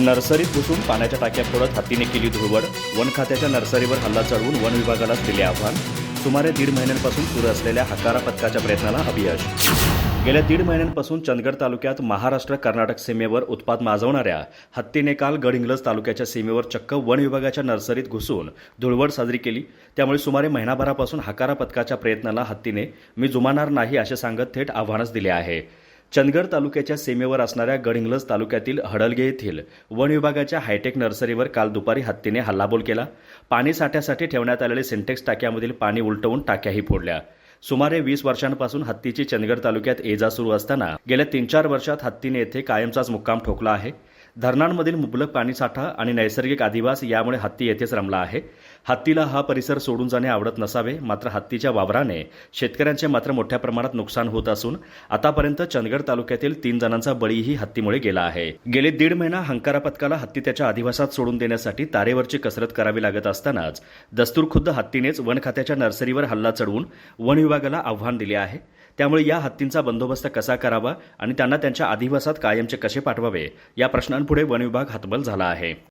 नर्सरीत घुसून पाण्याच्या टाक्या फोडत हत्तीने केली धुळवड. वन खात्याच्या नर्सरीवर हल्ला चढवून वन विभागालाच दिले आव्हान. सुमारे दीड महिन्यांपासून सुरू असलेल्या हकारा पथकाच्या प्रयत्नाला अपयश. गेल्या दीड महिन्यांपासून चंदगड तालुक्यात महाराष्ट्र कर्नाटक सीमेवर उत्पाद माजवणाऱ्या हत्तीने काल गडहिंग्लज तालुक्याच्या सीमेवर चक्क वन विभागाच्या नर्सरीत घुसून धुळवड साजरी केली. त्यामुळे सुमारे महिनाभरापासून हकारा पथकाच्या प्रयत्नाला हत्तीने मी जुमानार नाही असे सांगत थेट आव्हानच दिले आहे. चंदगड तालुक्याच्या सीमेवर असणाऱ्या गडहिंग्लज तालुक्यातील हडलगे येथील वन विभागाच्या हायटेक नर्सरीवर काल दुपारी हत्तीने हल्लाबोल केला. पाणी साठ्यासाठी ठेवण्यात आलेले सिंटेक्स टाक्यामधील पाणी उलटवून टाक्याही फोडल्या. सुमारे वीस वर्षांपासून हत्तीची चंदगड तालुक्यात ये जा सुरू असताना गेल्या तीन चार वर्षात हत्तीने येथे कायमचाच मुक्काम ठोकला आहे. धरणांमधील मुबलक पाणीसाठा आणि नैसर्गिक अधिवास यामुळे हत्ती येथेच रमला आहे. हत्तीला हा परिसर सोडून जाणे आवडत नसावे मात्र हत्तीच्या वावराने शेतकऱ्यांचे मात्र मोठ्या प्रमाणात नुकसान होत असून आतापर्यंत चंदगड तालुक्यातील तीन जणांचा बळीही हत्तीमुळे गेला आहे. गेले दीड महिना हंकारा पथकाला हत्ती त्याच्या अधिवासात सोडून देण्यासाठी तारेवरची कसरत करावी लागत असतानाच दस्तूरखुद्द हत्तीनेच वन खात्याच्या नर्सरीवर हल्ला चढवून वन विभागाला आव्हान दिले आहे. त्यामुळे या हत्तींचा बंदोबस्त कसा करावा आणि त्यांना त्यांच्या अधिवासात कायमचे कसे पाठवावे या प्रश्नांपुढे दिवसांपुढे वनविभाग हतबल झाला आहे.